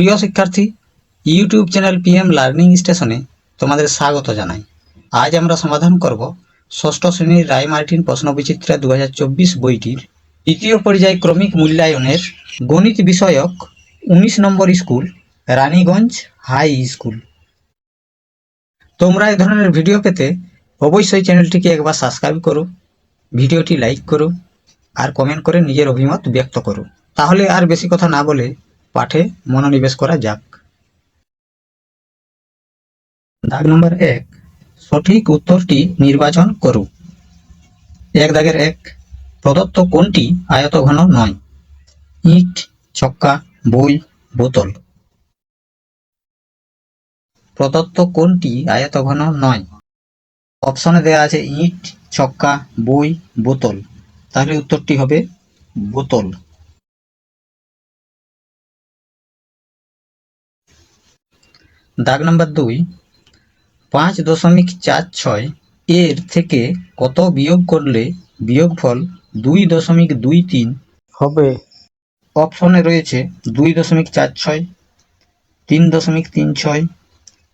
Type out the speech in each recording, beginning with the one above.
প্রিয় শিক্ষার্থী YouTube channel PM learning স্টেশনে তোমাদের স্বাগত জানাই। আজ আমরা সমাধান করব ষষ্ঠ শ্রেণির রায় মার্টিন প্রশ্নবিচিত্রা দু হাজার চব্বিশ বইটির দ্বিতীয় পর্যায় ক্রমিক মূল্যায়নের গণিত বিষয়ক উনিশ নম্বর স্কুল, রানীগঞ্জ হাই স্কুল। তোমরা এই ধরনের ভিডিও পেতে অবশ্যই চ্যানেলটিকে একবার সাবস্ক্রাইব করো, ভিডিওটি লাইক করো, আর কমেন্ট করে নিজের অভিমত ব্যক্ত করো। তাহলে আর বেশি কথা না বলে পাঠে মনোনিবেশ করা যাক। দাগ নম্বর এক, সঠিক উত্তরটি নির্বাচন করো এক দাগের এক, প্রদত্ত কোনটি আয়তঘন নয়? ইট, ছক্কা, বই, বোতল। প্রদত্ত কোনটি আয়তঘন নয়? অপশনে দেওয়া আছে ইট, ছক্কা, বই, বোতল। তাহলে উত্তরটি হবে বোতল। দাগ নাম্বার দুই পাঁচ দশমিক চার ছয় এর থেকে কত বিয়োগ করলে বিয়োগফল দুই দশমিক দুই তিন? হবে। অপশনে রয়েছে দুই দশমিক চার ছয় তিন দশমিক তিন ছয়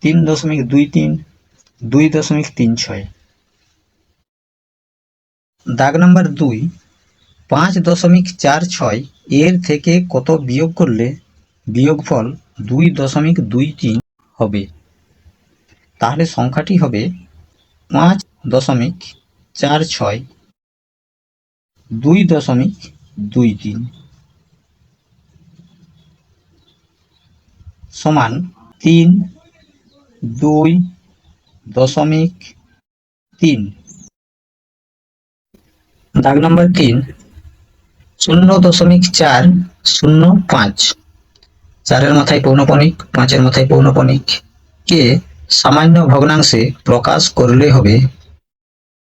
তিন দশমিক দুই তিন দুই দশমিক তিন ছয়। দাগ নাম্বার দুই পাঁচ দশমিক চার ছয় এর থেকে কত বিয়োগ করলে বিয়োগফল দুই দশমিক দুই তিন? হবে। তাহলে সংখ্যাটি হবে পাঁচ দশমিক চার ছয় দুই দশমিক দুই তিন সমান তিন দুই দশমিক তিন। দাগ নম্বর তিন, শূন্য দশমিক চার, শূন্য পাঁচ। চারের মাথায় পৌনপণিক পাঁচের মাথায় পৌনপণিক কে? সামান্য ভগ্নাংশে প্রকাশ করলে হবে।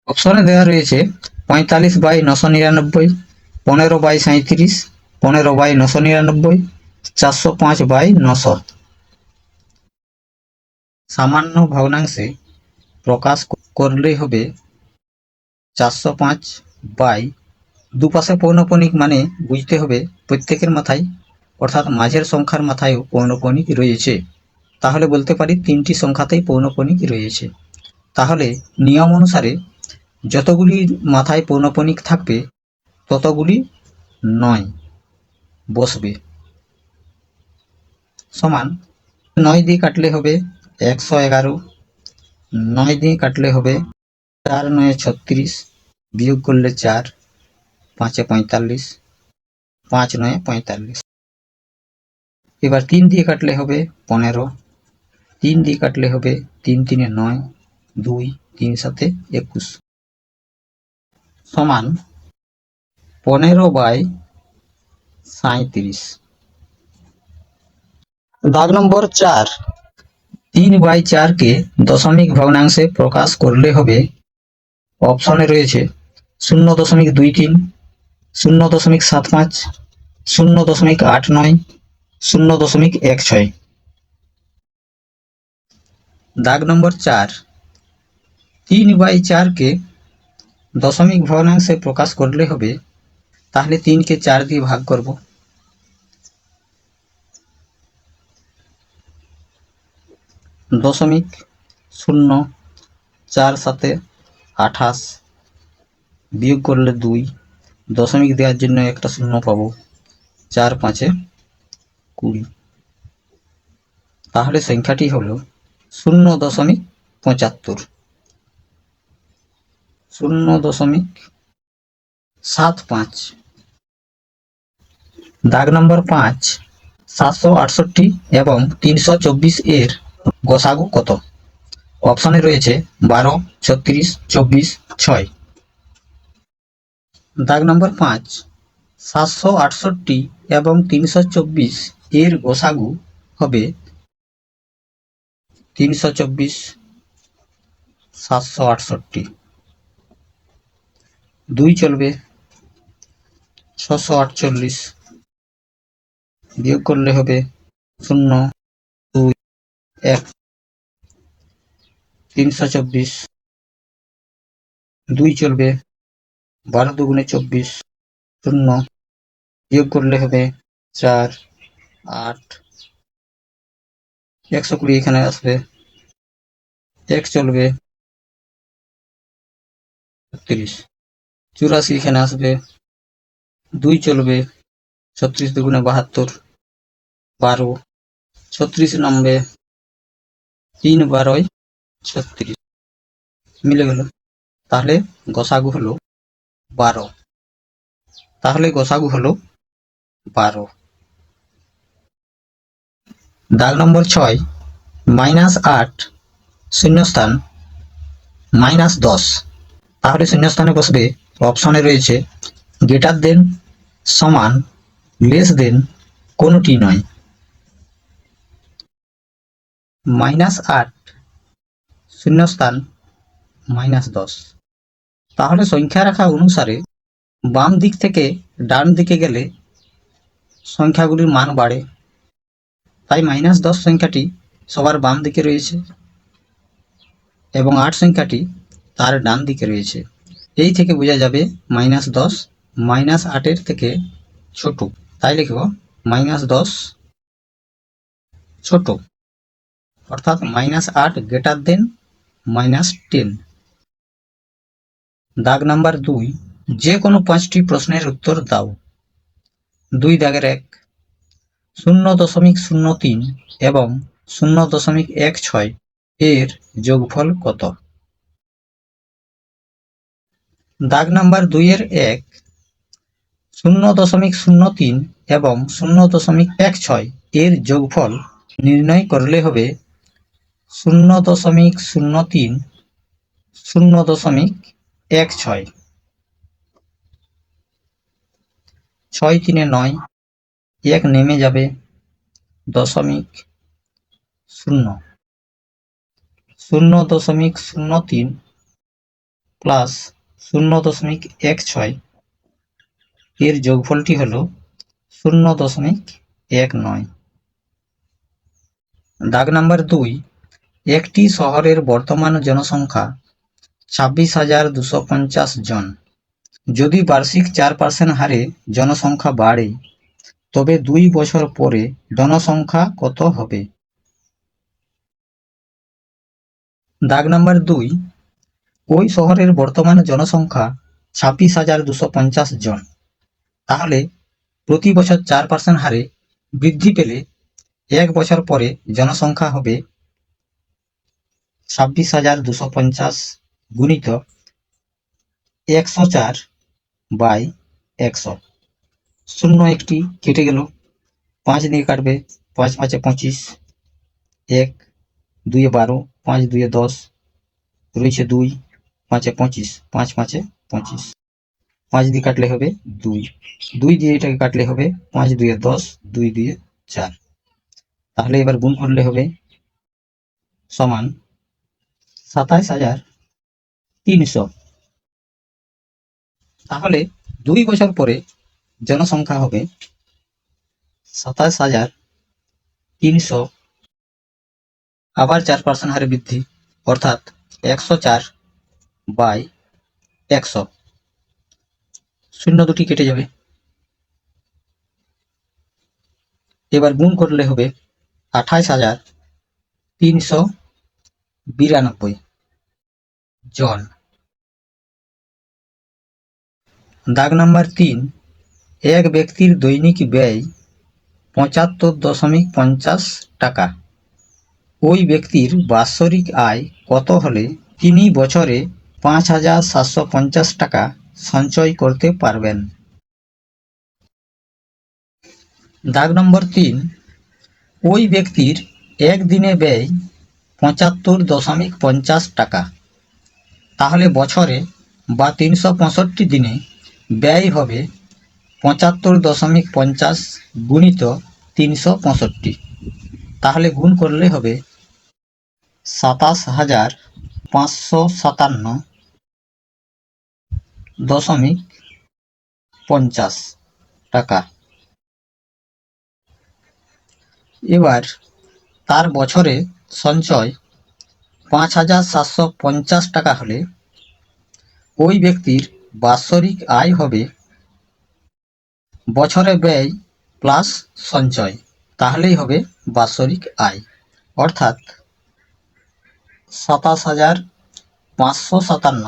অপশনে দেওয়া রয়েছে পঁয়তাল্লিশ বাই নশো নিরানব্বই, পনেরো বাই সাঁত্রিশ পনেরো বাই নশো নিরানব্বই, চারশো পাঁচ বাই নশো। সামান্য ভগ্নাংশে প্রকাশ করলে হবে চারশো পাঁচ বাই দুপাশে পৌনপণিক মানে বুঝতে হবে প্রত্যেকের মাথায় অর্থাৎ মাঝের সংখ্যার মাথায়ও পৌনপণিক রয়েছে। তাহলে বলতে পারি তিনটি সংখ্যাতেই পৌনপণিক রয়েছে। তাহলে নিয়ম অনুসারে যতগুলি মাথায় পৌনপণিক থাকবে, ততগুলি নয় বসবে। সমান নয় দিয়ে কাটলে হবে একশো এগারো, নয় দিয়ে কাটলে হবে চার নয় ছত্রিশ, বিয়োগ করলে চার, পাঁচে পঁয়তাল্লিশ, পাঁচ নয় পঁয়তাল্লিশ। এবার তিন দিয়ে কাটলে হবে পনেরো। তিন দিয়ে কাটলে হবে তিন তিনে নয়, দুই, তিন সাথে একুশ। সমান পনেরো বাই সাঁত্রিশ দাগ নম্বর চার। তিন বাই চারকে দশমিক ভগ্নাংশে প্রকাশ করলে হবে অপশনে রয়েছে শূন্য দশমিক দুই তিন, শূন্য দশমিক সাত পাঁচ, শূন্য দশমিক আট নয় শূন্য দশমিক এক ছয়। দাগ নম্বর চার। তিন বাই চারকে দশমিক ভগ্নাংশে প্রকাশ করলে হবে, তাহলে তিনকে চার দিয়ে ভাগ করব। দশমিক শূন্য চার সাথে আঠাশ বিয়োগ করলে দুই। দশমিক দেওয়ার জন্য একটা শূন্য পাবো, চার পাঁচে কুড়ি। তাহলে সংখ্যাটি হলো শূন্য দশমিক পঁচাত্তর। শূন্য দশমিক সাত পাঁচ। দাগ নম্বর পাঁচ, সাতশো আটষট্টি এবং তিনশো চব্বিশ এর গসাগু কত? অপশনে রয়েছে বারো, ছত্রিশ, চব্বিশ, ছয়। দাগ নম্বর পাঁচ, সাতশো আটষট্টি এবং তিনশো চব্বিশ এর গোসাগু হবে তিনশো চব্বিশ, সাতশো আটষট্টি। দুই চলবে ছশো আটচল্লিশ। বিয়োগ করলে হবে শূন্য, দুই, এক। তিনশো চব্বিশ, দুই চলবে বারো দুগুণে চব্বিশ, শূন্য। বিয়োগ করলে হবে চার আট। একশো কুড়ি এখানে আসবে। এক চলবে। তিরিশ চুরাশি এখানে আসবে। দুই চলবে। ছত্রিশ দুগুণে বাহাত্তর। বারো। ছত্রিশ নামবে। তিন বারোয় ছত্রিশ। মিলে গেল। তাহলে গসাগু হলো বারো। তাহলে গসাগু হলো বারো। দাগ নম্বর ছয়, মাইনাস আট শূন্যস্থান, মাইনাস দশ। তাহলে শূন্যস্থানে বসবে, অপশনে রয়েছে গ্রেটার দেন সমান লেস দেন কোনোটি নয়। মাইনাস আট, শূন্যস্থান, মাইনাস দশ। তাহলে সংখ্যা রাখা অনুসারে বাম দিক থেকে ডান দিকে গেলে সংখ্যাগুলির মান বাড়ে। তাই মাইনাস দশ সংখ্যাটি সবার বাম দিকে রয়েছে এবং আট সংখ্যাটি তার ডান দিকে রয়েছে। এই থেকে বোঝা যাবে মাইনাস দশ মাইনাস আটের থেকে ছোট। তাই লিখব মাইনাস দশ, ছোট। অর্থাৎ মাইনাস আট গ্রেটার দেন মাইনাস টেন দাগ নাম্বার দুই, যে কোনো পাঁচটি প্রশ্নের উত্তর দাও। দুই দাগের এক। শূন্য দশমিক শূন্য তিন এবং শূন্য দশমিক এক ছয় এর যোগফল কত? দাগ নাম্বার দুইয়ের এক শূন্য দশমিক শূন্য তিন এবং শূন্য দশমিক এক ছয় এর যোগফল নির্ণয় করলে হবে শূন্য দশমিক শূন্য তিন শূন্য দশমিক এক ছয়। ছয় তিনে নয় এক নেমে যাবে দশমিক শূন্য। শূন্য দশমিক শূন্য তিন প্লাস শূন্য দশমিক এক ছয়। এর যোগফলটি হল শূন্য দশমিক এক নয়। দাগ নাম্বার দুই, একটি শহরের বর্তমান জনসংখ্যা ছাব্বিশ হাজার দুশো পঞ্চাশ জন। যদি বার্ষিক চার পার্সেন্ট হারে জনসংখ্যা বাড়ে তবে দুই বছর পরে জনসংখ্যা কত হবে? দাগ নাম্বার দুই, ওই শহরের বর্তমান জনসংখ্যা ছাব্বিশ হাজার দুশো পঞ্চাশ জন। তাহলে প্রতি বছর চার পার্সেন্ট হারে বৃদ্ধি পেলে এক বছর পরে জনসংখ্যা হবে ছাব্বিশ হাজার দুশো পঞ্চাশ গুণিত একশো চার বাই একশো। শূন্য একটি কেটে গেল। পাঁচ দিয়ে কাটবে, পাঁচ পাঁচে পঁচিশ। এক দুইয়ে বারো, পাঁচ দুইয়ে দশ। রয়েছে দুই, পাঁচে পঁচিশ, পাঁচ পাঁচে পঁচিশ। পাঁচ দিয়ে কাটলে হবে দুই। দুই দিয়ে এটাকে কাটলে হবে পাঁচ দুইয়ে দশ, দুই দুইয়ে চার। তাহলে এবার গুণ করলে হবে সমান সাতাইশ হাজার তিনশো। তাহলে দুই বছর পরে জনসংখ্যা হবে সাতাশ হাজার তিনশো। আবার চার পার্সেন্ট হারে বৃদ্ধি, অর্থাৎ একশো চার বাই একশো। শূন্য দুটি কেটে যাবে। এবার গুণ করলে হবে আঠাইশ হাজার তিনশো বিরানব্বই জন। দাগ নাম্বার তিন এক ব্যক্তির দৈনিক ব্যয় পঁচাত্তর দশমিক পঞ্চাশ টাকা। ওই ব্যক্তির বাৎসরিক আয় কত হলে তিনি বছরে পাঁচ হাজার সাতশো পঞ্চাশ টাকা সঞ্চয় করতে পারবেন? দাগ নম্বর তিন, ওই ব্যক্তির একদিনে ব্যয় পঁচাত্তর দশমিক পঞ্চাশ টাকা। তাহলে বছরে বা তিনশো পঁয়ষট্টি দিনে ব্যয় হবে পঁচাত্তর দশমিক পঞ্চাশ গুণিত তিনশো পঁয়ষট্টি। তাহলে গুণ করলে হবে সাতাশ হাজার পাঁচশো সাতান্ন দশমিক পঞ্চাশ টাকা। এবার তার বছরে সঞ্চয় পাঁচ হাজার সাতশো পঞ্চাশ টাকা হলে ওই ব্যক্তির বাৎসরিক আয় হবে বছরে ব্যয় প্লাস সঞ্চয়, তাহলেই হবে বাৎসরিক আয়। অর্থাৎ সাতাশ হাজার পাঁচশো সাতান্ন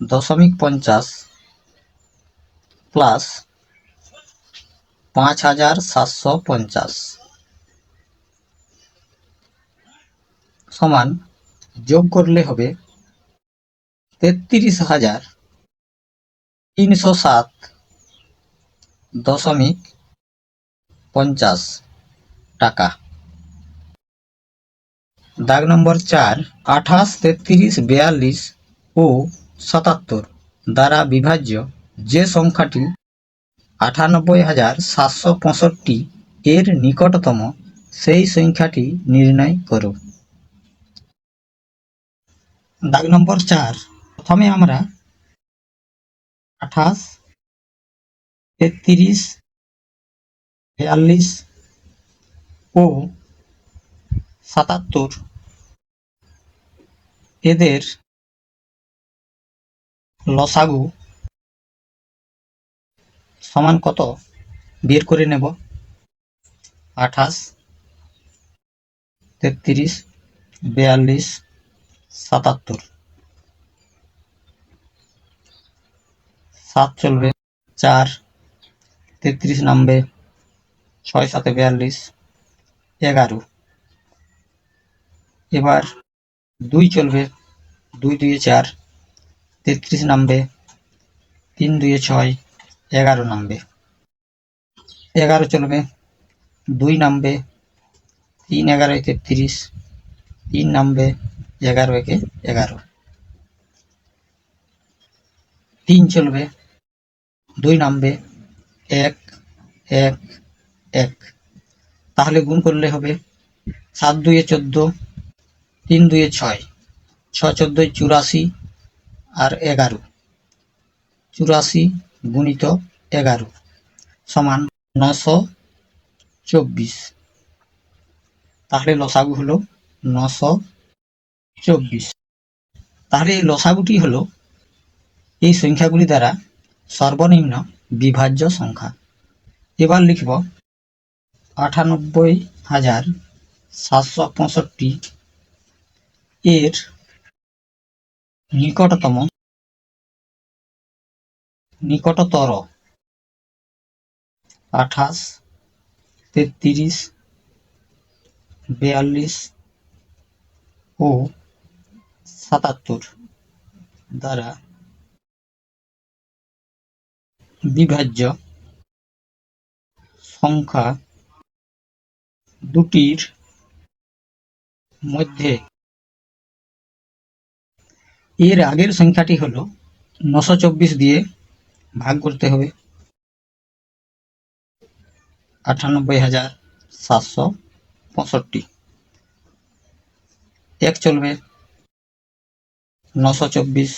দশমিক পঞ্চাশ প্লাস পাঁচ হাজার সাতশো পঞ্চাশ সমান যোগ করলে হবে তেত্রিশ হাজার তিনশো সাত দশমিক পঞ্চাশ টাকা। দাগ নম্বর চার, আঠাশ তেত্রিশ বিয়াল্লিশ ও সাতাত্তর দ্বারা বিভাজ্য যে সংখ্যাটি আটানব্বই হাজার সাতশো পঁয়ষট্টি এর নিকটতম, সেই সংখ্যাটি নির্ণয় করো। দাগ নম্বর চার, প্রথমে আমরা আঠাশ, তেত্রিশ, বিয়াল্লিশ ও সাতাত্তর। এদের লসাগু সমান কত? বের করে নেব। আঠাশ, তেত্রিশ, বিয়াল্লিশ, সাতাত্তর। সাত চলবে, চার, তেত্রিশ নামবে, ছয়, সাতে বিয়াল্লিশ, এগারো। এবার দুই চলবে, দুই, দুয়ে চার, তেত্রিশ নামবে, তিন, দুয়ে ছয়, এগারো নামবে। এগারো চলবে, দুই নামবে, তিন, এগারো তেত্রিশ তিন নামবে, এগারো, একে এগারো। তিন চলবে দুই নামবে। এক এক এক। তাহলে গুণ করলে হবে সাত দুয়ে চোদ্দ, তিন দুয়ে ছয়। ছয় চোদ্দোয় চুরাশি আর এগারো। চুরাশি গুণিত এগারো সমান নশো চব্বিশ। তাহলে লসাগু হলো নশো চব্বিশ। তাহলে এই লসাগুটি হলো এই সংখ্যাগুলি দ্বারা সর্বনিম্ন বিভাজ্য সংখ্যা। এবার লিখব আটানব্বই হাজার সাতশো পঁয়ষট্টি। এর নিকটতম নিকটতর আঠাশ, তেত্রিশ, বিয়াল্লিশ ও সাতাত্তর দ্বারা বিভাজ্য সংখ্যা দুটির মধ্যে। এর আগের সংখ্যাটি হল নশো চব্বিশ দিয়ে ভাগ করতে হবে। আটানব্বই হাজার সাতশো পঁয়ষট্টি। এক চলবে। নশো চব্বিশ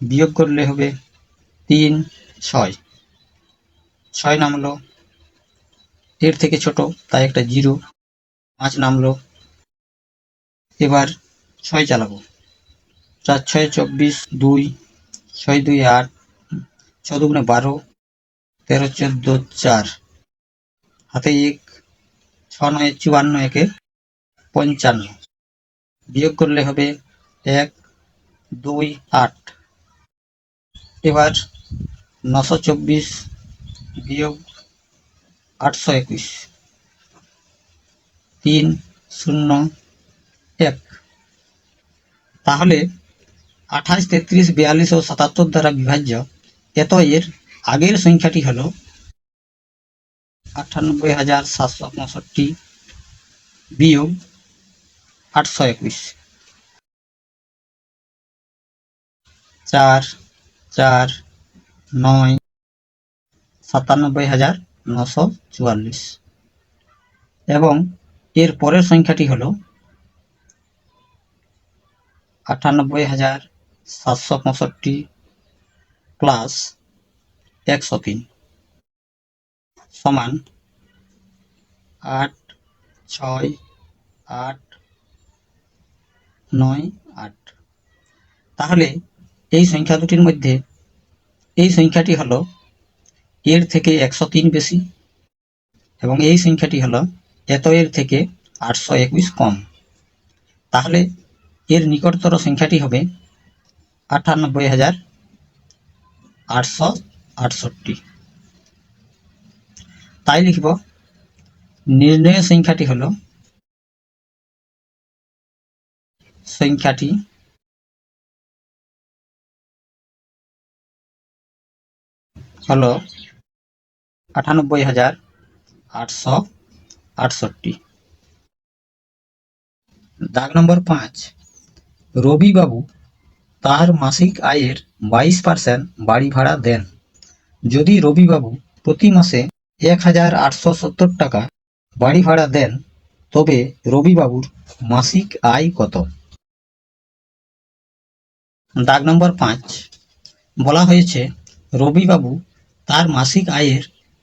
বিয়োগ করলে হবে তিন, ছয়। ছয় নামলো এর থেকে ছোট, তাই একটা জিরো। পাঁচ নামলো, এবার ছয় চালাবো। চার, ছয়, চব্বিশ, দুই, ছয়, দুই, আট, ছ বারো, তেরো, চোদ্দ, চার। হাতে এক, ছ নয়, চুয়ান্ন, একে পঞ্চান্ন। বিয়োগ করলে হবে এক, দুই, আট। এবার নশো চব্বিশ বিয়োগ আটশো একুশ। তিন শূন্য এক। তাহলে আঠাশ, তেত্রিশ, বিয়াল্লিশ ও সাতাত্তর দ্বারা বিভাজ্য। এত এর আগের সংখ্যাটি হল আটানব্বই হাজার সাতশো পঁয়ষট্টি বিয়োগ আটশো একুশ। চার চার নয় সাতানব্বই হাজার নশো চুয়াল্লিশ। এবং এর পরের সংখ্যাটি হল আটানব্বই হাজার সাতশো পঁয়ষট্টি প্লাস একশো তিন সমান আট ছয় আট নয় আট। তাহলে এই সংখ্যা দুটির মধ্যে এই সংখ্যাটি হলো এর থেকে একশো তিন বেশি এবং এই সংখ্যাটি হলো এত এর থেকে আটশো একুশ কম। তাহলে এর নিকটতর সংখ্যাটি হবে আটানব্বই হাজার আটশো আটষট্টি। তাই লিখব, নির্ণয় সংখ্যাটি হলো, সংখ্যাটি হলো আটানব্বই হাজার আটশো আটষট্টি। দাগ নম্বর পাঁচ, রবিবাবু তার মাসিক আয়ের বাইশ পার্সেন্ট বাড়ি ভাড়া দেন। যদি রবিবাবু প্রতি মাসে এক হাজার আটশো সত্তর টাকা বাড়ি ভাড়া দেন, তবে রবিবাবুর মাসিক আয় কত? দাগ নম্বর পাঁচ, বলা হয়েছে রবিবাবু তার মাসিক আয়ের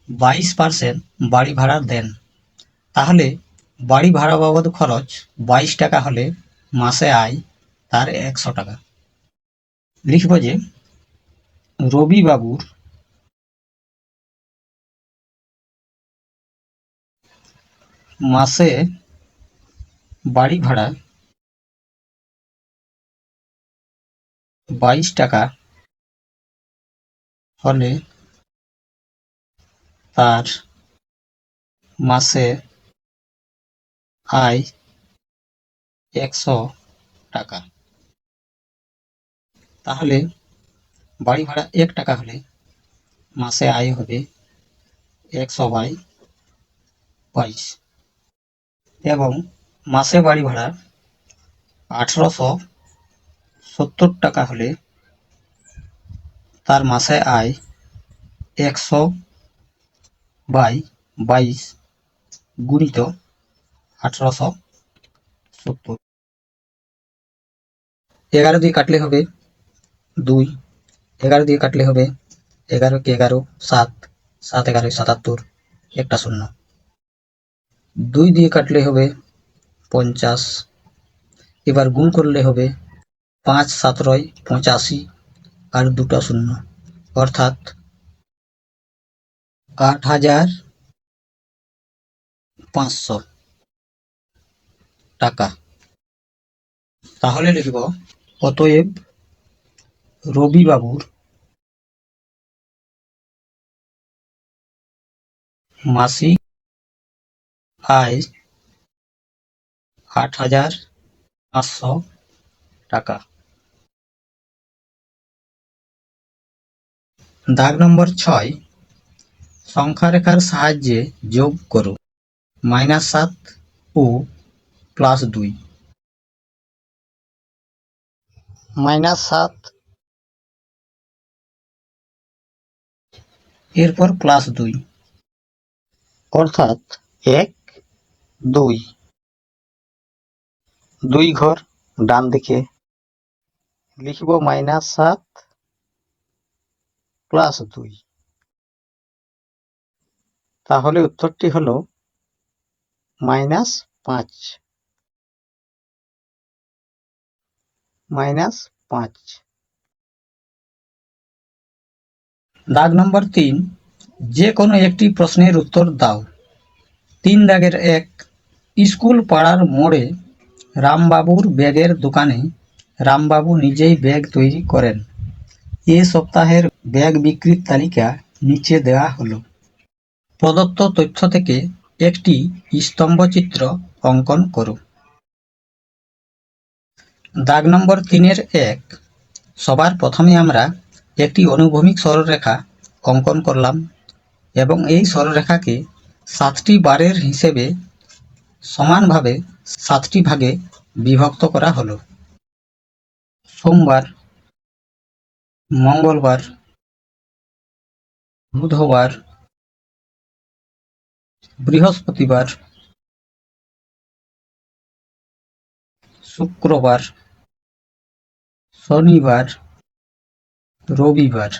বাইশ পার্সেন্ট বাড়ি ভাড়া দেন। তাহলে বাড়ি ভাড়া বাবদ খরচ বাইশ টাকা হলে মাসে আয় তার একশো টাকা। লিখব যে রবিবাবুর মাসে বাড়ি ভাড়া বাইশ টাকা হলে তার মাসে আয় একশো টাকা। তাহলে বাড়ি ভাড়া এক টাকা হলে মাসে আয় হবে একশো বাই বাইশ। এবং মাসে বাড়ি ভাড়া আঠেরোশো সত্তর টাকা হলে তার মাসে আয় একশো বাই, বাইশ গুণিত আঠারোশো সত্তর। এগারো দিয়ে কাটলে হবে দুই, এগারো দিয়ে কাটলে হবে এগারো কে এগারো, সাত সাত এগারো সাতাত্তর, একটা শূন্য। দুই দিয়ে কাটলে হবে পঞ্চাশ, এবার গুণ করলে হবে পাঁচ সতেরোয় পঁচাশি, আর দুটো শূন্য। অর্থাৎ আট হাজার পাঁচশো টাকা। তাহলে লিখব, অতএব রবিবাবুর মাসিক আয় আট হাজার পাঁচশো টাকা। দাগ নম্বর ছয় সংখ্যা রেখার সাহায্যে যোগ করো। মাইনাস সাত ও প্লাস দুই। মাইনাস সাত। এরপর প্লাস দুই। অর্থাৎ এক দুই। দুই ঘর ডান দিকে। লিখব মাইনাস সাত প্লাস দুই। তাহলে উত্তরটি হল মাইনাস পাঁচ। মাইনাস পাঁচ। দাগ নম্বর তিন, যে কোনো একটি প্রশ্নের উত্তর দাও। তিন দাগের এক, স্কুল পাড়ার মোড়ে রামবাবুর ব্যাগের দোকানে রামবাবু নিজেই ব্যাগ তৈরি করেন। এ সপ্তাহের ব্যাগ বিক্রির তালিকা নিচে দেওয়া হলো। প্রদত্ত তথ্য থেকে একটি স্তম্ভচিত্র অঙ্কন করো দাগ নম্বর তিনের এক। সবার প্রথমে আমরা একটি অনুভূমিক সরলরেখা অঙ্কন করলাম এবং এই সরলরেখাকে সাতটি বারের হিসেবে সমানভাবে সাতটি ভাগে বিভক্ত করা হলো। সোমবার, মঙ্গলবার, বুধবার বৃহস্পতিবার, শুক্রবার, শনিবার, রবিবার।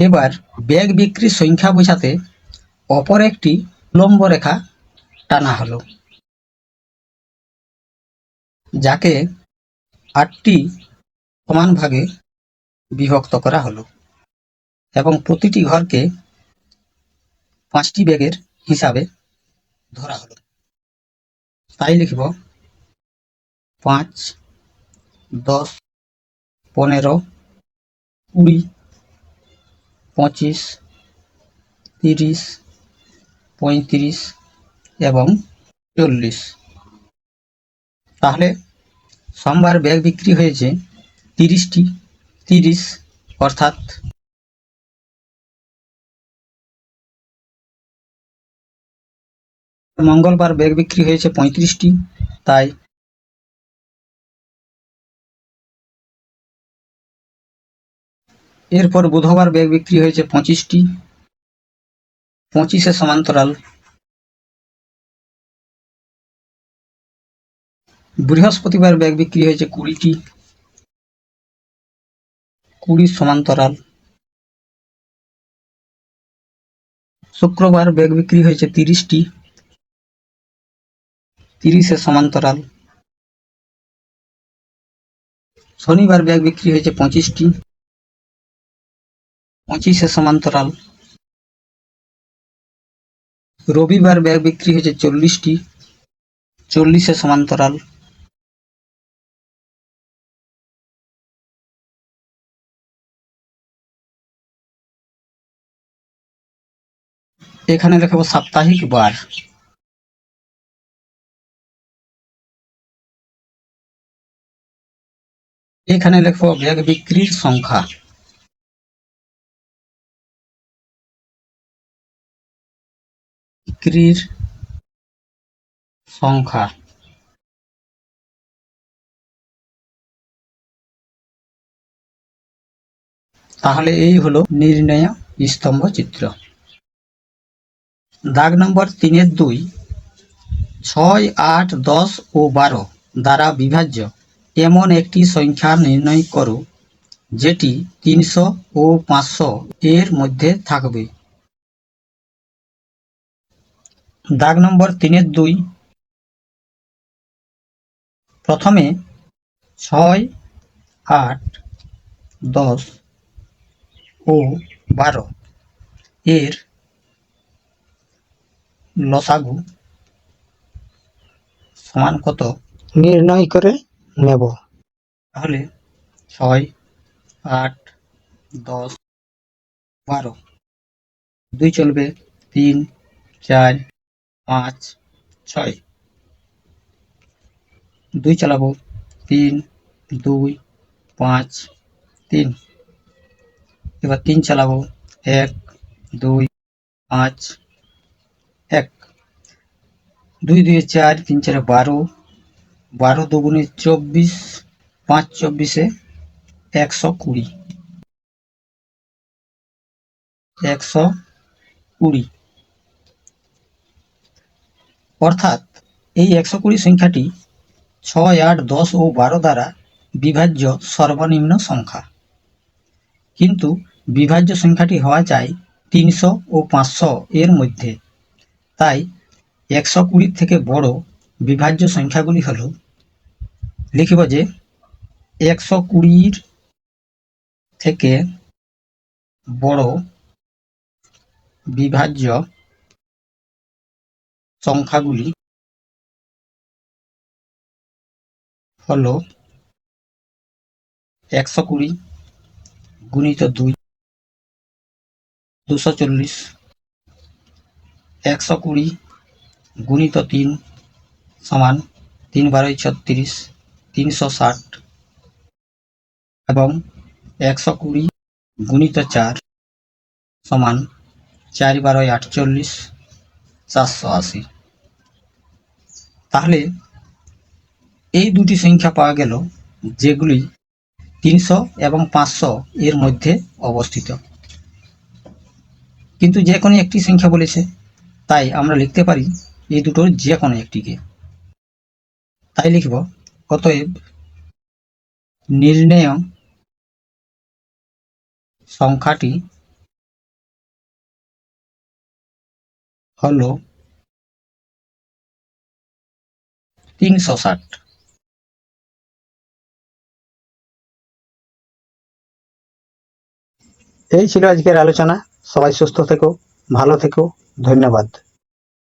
এবার ব্যাগ বিক্রির সংখ্যা বোঝাতে অপর একটি লম্ব রেখা টানা হলো, যাকে আটটি সমান ভাগে বিভক্ত করা হলো এবং প্রতিটি ঘরকে পাঁচটি ব্যাগের হিসাবে ধরা হলো। তাই লিখব পাঁচ, দশ, পনেরো, কুড়ি, পঁচিশ, তিরিশ, পঁয়ত্রিশ এবং চল্লিশ। তাহলে সোমবার ব্যাগ বিক্রি হয়েছে তিরিশটি, তিরিশ অর্থাৎ মঙ্গলবার ব্যাগ বিক্রি হয়েছে পঁয়ত্রিশটি, তাই এরপর বুধবার ব্যাগ বিক্রি হয়েছে পঁচিশটি, পঁচিশে সমান্তরাল। বৃহস্পতিবার ব্যাগ বিক্রি হয়েছে কুড়িটি, কুড়ি সমান্তরাল। শুক্রবার ব্যাগ বিক্রি হয়েছে তিরিশটি তিরিশে সমান্তরাল। শনিবার ব্যাগ বিক্রি হয়েছে পঁচিশটি। পঁচিশে সমান্তরাল। রবিবার ব্যাগ বিক্রি হয়েছে চল্লিশটি। চল্লিশে সমান্তরাল। এখানে দেখাবো সাপ্তাহিক বার। এখানে লিখব ব্যাগ বিক্রির সংখ্যা। বিক্রির সংখ্যা। তাহলে এই হলো নির্ণয় স্তম্ভ চিত্র। দাগ নম্বর তিনের দুই, ছয়, আট, দশ ও বারো দ্বারা বিভাজ্য। এমন একটি সংখ্যা নির্ণয় করো, যেটি তিনশো ও পাঁচশো এর মধ্যে থাকবে। দাগ নম্বর তিনের দুই। প্রথমে ছয়, আট, দশ ও বারো এর লসাগু সমান কত? নির্ণয় করে নেব। তাহলে ছয়, আট, দশ, বারো। দুই চলবে তিন, চার, পাঁচ, ছয়। দুই চালাবো তিন, দুই, পাঁচ, তিন। এবার তিন চালাবো এক, দুই, পাঁচ, এক। দুই দুই, চার, তিন, চারে বারো। বারো দুগুণে চব্বিশ, পাঁচ চব্বিশে একশো কুড়ি। একশো কুড়ি। অর্থাৎ এই একশো কুড়ি সংখ্যাটি ছয় আট দশ ও বারো দ্বারা বিভাজ্য সর্বনিম্ন সংখ্যা। কিন্তু বিভাজ্য সংখ্যাটি হওয়া চাই তিনশো ও পাঁচশো এর মধ্যে। তাই একশো কুড়ির থেকে বড় বিভাজ্য সংখ্যাগুলি হল, লিখিব যে একশো কুড়ির থেকে বড় বিভাজ্য সংখ্যাগুলি হল একশো কুড়ি গুণিত দুই, দুশো চল্লিশ, একশো কুড়ি গুণিত তিন সমান তিন বারোই ছত্রিশ, তিনশো ষাট এবং একশো কুড়ি গুণিত চার সমান চার বারোই আটচল্লিশ, চারশো আশি। তাহলে এই দুটি সংখ্যা পাওয়া গেল যেগুলি তিনশো এবং পাঁচশো এর মধ্যে অবস্থিত। কিন্তু যে কোনো একটি সংখ্যা বলেছে, তাই আমরা লিখতে পারি এই দুটোর যে কোনো একটিকে। তাই লিখব, অতএব নির্ণয় সংখ্যাটি হল তিনশো ষাট। এই ছিল আজকের আলোচনা। সবাই সুস্থ থেকো, ভালো থেকো, ধন্যবাদ।